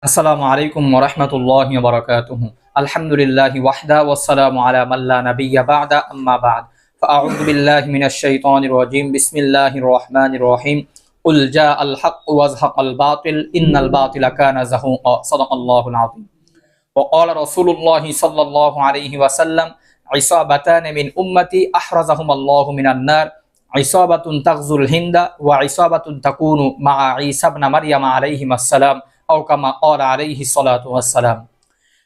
السلام عليكم ورحمة الله وبركاته. الحمد لله وحده والسلام على من لا نبي بعد أما بعد. فأعوذ بالله من الشيطان الرجيم. بسم الله الرحمن الرحيم. قل جاء الحق وزهق الباطل. إن الباطل كان زهوقا. صدق الله العظيم. وقال رسول الله صلى الله عليه وسلم عصابتان من أمتي أحرزهم الله من النار. عصابة تغزو الهند وعصابة تكون مع عيسى بن مريم عليهما السلام. আওকামা or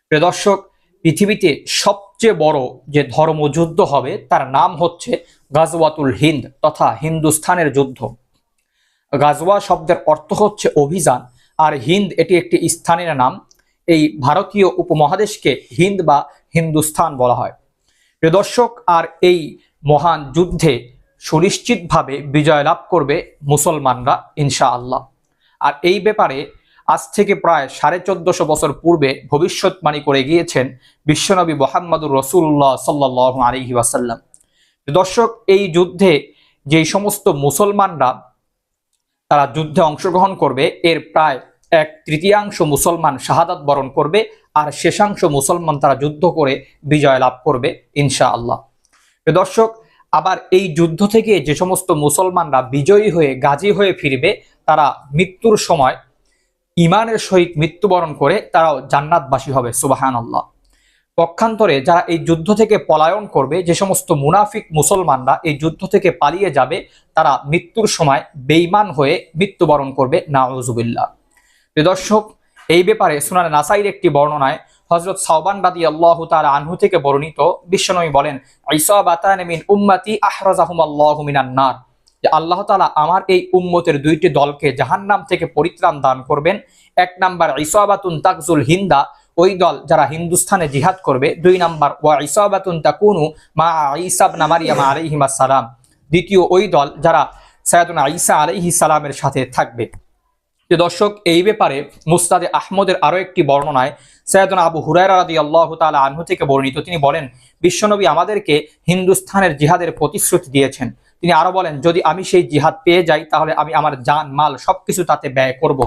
প্রিয় দর্শক, পৃথিবীতে সবচেয়ে বড় যে ধর্মযুদ্ধ হবে, তার নাম হচ্ছে গাজওয়াতুল হিন্দ তথা হিন্দুস্থানের যুদ্ধ। গাজওয়া শব্দের অর্থ হচ্ছে অভিযান, আর হিন্দ এটি একটি স্থানের নাম। এই ভারতীয় উপমহাদেশকে হিন্দ বা হিন্দুস্থান বলা হয়। প্রিয় দর্শক, আর এই মহান যুদ্ধে সুনিশ্চিতভাবে বিজয় লাভ করবে মুসলমানরা, ইনশাআল্লাহ। আর এই ব্যাপারে আজ থেকে প্রায় সাড়ে চোদ্দশো বছর পূর্বে ভবিষ্যৎবাণী করে গিয়েছেন বিশ্বনবী মোহাম্মদুর রসুল্লাহ সাল্লাহ আলহি ওয়াসাল্লাম। দর্শক, এই যুদ্ধে যেই সমস্ত মুসলমানরা তারা যুদ্ধে অংশগ্রহণ করবে, এর প্রায় এক তৃতীয়াংশ মুসলমান শাহাদাত বরণ করবে, আর শেষাংশ মুসলমান তারা যুদ্ধ করে বিজয় লাভ করবে ইনশা আল্লাহ দর্শক, আবার এই যুদ্ধ থেকে যে সমস্ত মুসলমানরা বিজয়ী হয়ে, গাজী হয়ে ফিরবে, তারা মৃত্যুর সময় ইমানের সহিত মৃত্যুবরণ করে তারাও জান্নাতবাসী হবে সুবাহান আল্লাহ পক্ষান্তরে যারা এই যুদ্ধ থেকে পলায়ন করবে, যে সমস্ত মুনাফিক মুসলমানরা এই যুদ্ধ থেকে পালিয়ে যাবে, তারা মৃত্যুর সময় বেইমান হয়ে মৃত্যুবরণ করবে, নাউজুবিল্লাহ। দর্শক, এই ব্যাপারে সুনান নাসাইর একটি বর্ণনায় হজরত সাউবান বাদি আল্লাহ তার আনহু থেকে বর্ণিত, বিশ্বনবী বলেন আইসা বাতান মিন উম্মাতি আহরাজাহুম আল্লাহ যে আল্লাহ তালা আমার এই উম্মতের দুইটি দলকে জাহান্নাম থেকে পরিত্রাণ দান করবেন। এক নাম্বার ইসাবাতুন তাকজুল হিন্দা, ওই দল যারা হিন্দুস্থানে জিহাদ করবে। দুই নাম্বার, ওয়া ইসাবাতুন তাকুনু মা ইসাব নামারিয়াম আলাইহিমা সালাম দ্বিতীয়, ওই দল যারা সৈয়দনা ঈসা আলাইহি সালামের সাথে থাকবে। যে দর্শক, এই ব্যাপারে মুস্তাদে আহমদের আরও একটি বর্ণনায় সৈয়দনা আবু হুরায়রা রাদি আল্লাহ তালা আনহু থেকে বর্ণিত। তিনি বলেন, বিশ্বনবী আমাদেরকে হিন্দুস্থানের জিহাদের প্রতিশ্রুতি দিয়েছেন। তিনি আরও বলেন, যদি আমি সেই জিহাদ পেয়ে যাই, তাহলে আমি আমার জান, মাল সবকিছু তাতে ব্যয় করব।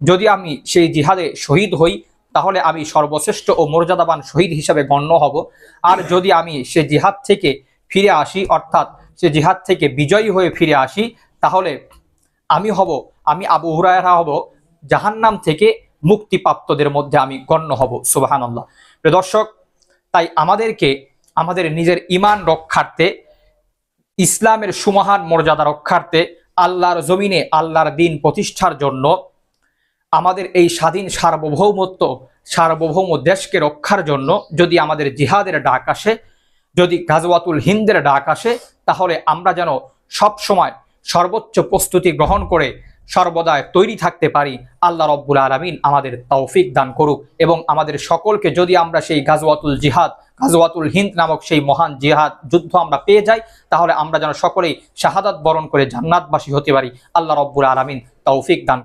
যদি আমি সেই জিহাদে শহীদ হই, তাহলে আমি সর্বশ্রেষ্ঠ ও মর্যাদাবান শহীদ হিসাবে গণ্য হব। আর যদি আমি সে জিহাদ থেকে ফিরে আসি, অর্থাৎ সে জিহাদ থেকে বিজয়ী হয়ে ফিরে আসি, তাহলে আমি হব, আমি আবু হুরায়রা হব, জাহান্নাম থেকে মুক্তিপ্রাপ্তদের মধ্যে আমি গণ্য হব। সুবাহান আল্লাহ দর্শক, তাই আমাদেরকে, আমাদের নিজের ইমান রক্ষার্থে ইসলামের সুমহান মর্যাদা রক্ষার্থে আল্লাহর জমিনে আল্লাহর দিন প্রতিষ্ঠার জন্য আমাদের এই স্বাধীন সার্বভৌমত্ব, সার্বভৌম দেশকে রক্ষার জন্য যদি আমাদের জিহাদের ডাক আসে, যদি গাজওয়াতুল হিন্দের ডাক আসে, তাহলে আমরা যেন সব সময় সর্বোচ্চ প্রস্তুতি গ্রহণ করে সর্বদায় তৈরি থাকতে পারি। আল্লাহ রব্বুল আলমিন আমাদের তৌফিক দান করুক এবং আমাদের সকলকে যদি আমরা সেই গাজওয়াতুল জিহাদ, গাজওয়াতুল হিন্দ নামক সেই মহান জিহাদ, যুদ্ধ আমরা পেয়ে যাই, তাহলে আমরা যেন সকলেই শাহাদাত বরণ করে জান্নাতবাসী হতে পারি। আল্লাহ রব্বুল আলমিন তৌফিক দান